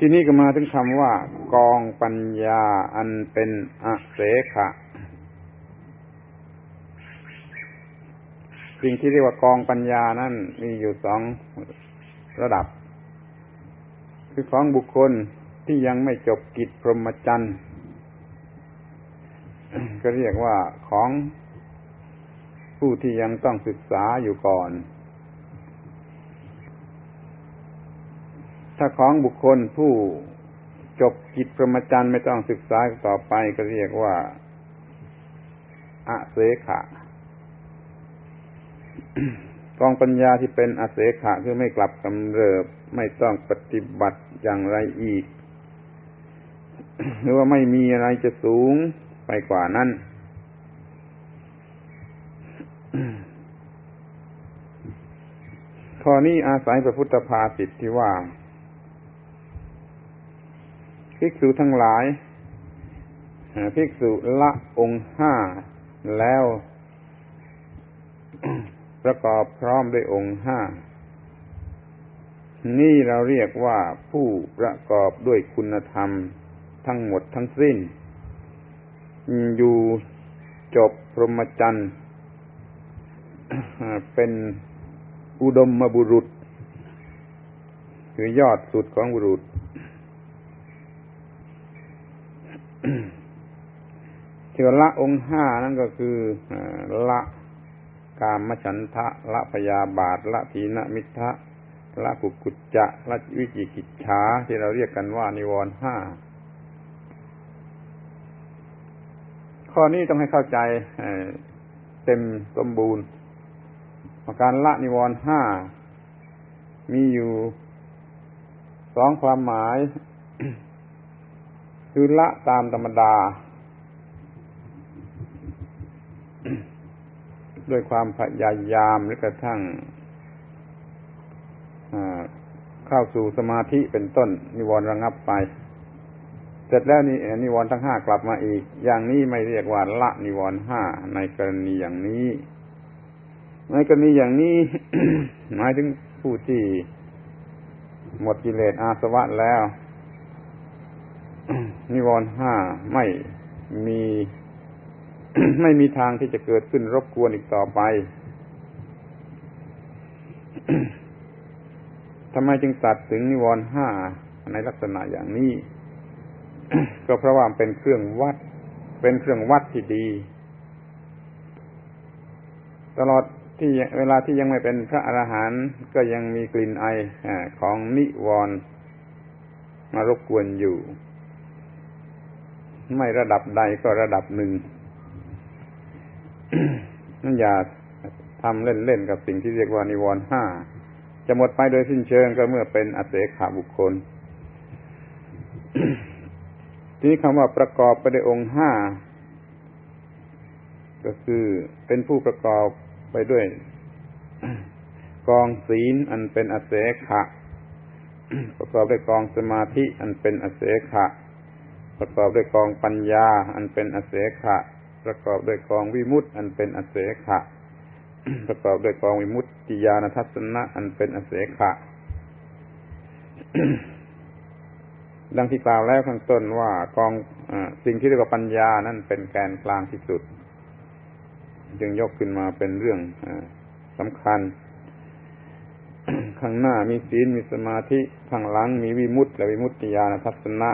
ทีนี้ก็มาถึงคำว่า กองปัญญาอันเป็นอเสขะสิ่งที่เรียกว่ากองปัญญานั้นมีอยู่สองระดับ คือของบุคคลที่ยังไม่จบกิจพรหมจรรย์ก็เรียกว่าของผู้ที่ยังต้องศึกษาอยู่ก่อน ถ้าของบุคคลผู้จบกิจพรหมาจรรย์ไม่ต้องศึกษาต่อไปก็เรียกว่าอาเสขะกองปัญญาที่เป็นอาเสขะคือไม่กลับกำเริบ ไม่ต้องปฏิบัติอย่างไรอีก หรือว่าไม่มีอะไรจะสูงไปกว่านั้นข้อนี้อาศัยพระพุทธภาสิทที่ว่า ภิกษุทั้งหลายภิกษุละองค์ห้าแล้ว ประกอบพร้อมด้วยองค์ห้า นี่เราเรียกว่าผู้ประกอบด้วยคุณธรรมทั้งหมดทั้งสิ้น อยู่จบพรหมจรรย์เป็นอุดมมบุรุษ คือยอดสุดของบุรุษ ที่ละองค์ห้านั่นก็คือละกามฉันทะ ละพยาบาท ละทีนมิทะละกุกุจจะละวิจิกิจฉาที่เราเรียกกันว่านิวรณ์ห้าข้อนี้ต้องให้เข้าใจเต็มสมบูรณ์การละนิวรณ์ห้ามีอยู่สองความหมาย คือละตามธรรมดา ด้วยความพยายามหรือกระทั่งเข้าสู่สมาธิเป็นต้น นิวรณ์ระงับไป เสร็จแล้วนี่นิวรณ์ทั้งห้ากลับมาอีก อย่างนี้ไม่เรียกว่าละนิวรณ์ห้าในกรณีอย่างนี้ ในกรณีอย่างนี้ หมายถึงผู้ที่หมดกิเลสอาสวะแล้ว นิวรณ์ห้าไม่มีไม่มีทางที่จะเกิดขึ้นรบกวนอีกต่อไปทำไมจึงตัดถึงนิวรณ์ห้าในลักษณะอย่างนี้ ก็เพราะว่าเป็นเครื่องวัด เป็นเครื่องวัดที่ดี ตลอดที่เวลาที่ยังไม่เป็นพระอรหันต์ก็ยังมีกลิ่นไอของนิวรณ์มารบกวนอยู่ ไม่ระดับใดก็ระดับหนึ่งนั่นอย่าทำเล่นๆกับสิ่งที่เรียกว่านิวรณ์ห้าจะหมดไปโดยสิ้นเชิงก็เมื่อเป็นอเสขาบุคคล ทีนี้คำว่าประกอบไปด้วยองค์ห้าก็คือเป็นผู้ประกอบไปด้วย กองศีลอันเป็นอเสขะประกอบด้วยกองสมาธิอันเป็นอเสขะ ประกอบด้วยกองปัญญา อันเป็นอเสขะ ประกอบด้วยกองวิมุตติ อันเป็นอเสขะ ประกอบด้วยกองวิมุตติญาณทัศนะอันเป็นอเสขะ ดังที่กล่าวแล้วข้างต้นว่ากองอสิ่งที่เรียกว่าปัญญานั่นเป็นแกนกลางที่สุด จึงยกขึ้นมาเป็นเรื่องอสำคัญ ข้างหน้ามีศีลมีสมาธิ ข้างหลังมีวิมุตติและวิมุตติญาณทัศนะ